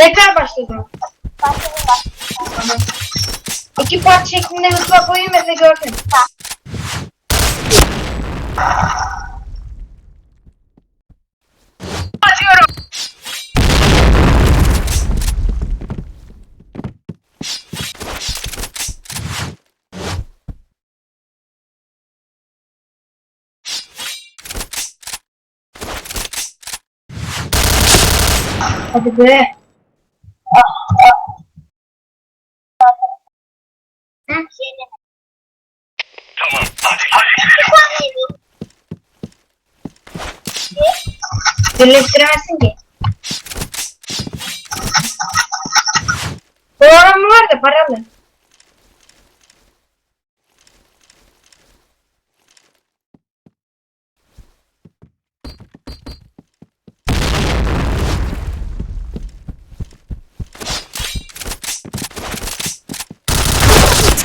Tekrar başladım. Başladım bak. Tamam. İki part şeklinde mutfağa koyayım Efe görsün. Hadi be. Hı? Şey deme. Tamam. Hadi hadi. Bir taneydi. Birleştiremezsin ki. Programı var da paralı.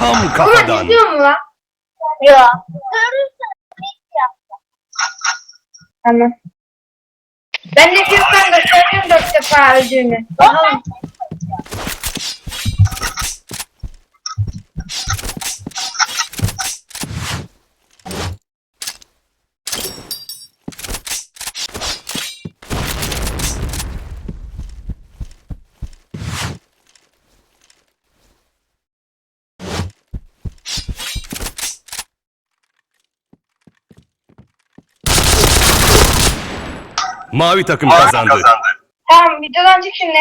Tam Ama kafadan. izliyor mu lan? Yok. Görürsen ne yapacağım? Tamam. Ben de Gökhan göstereceğim dört defa öldüğümü. Ben Bakalım. Mavi takım kazandı. Tamam videodan çık şimdi.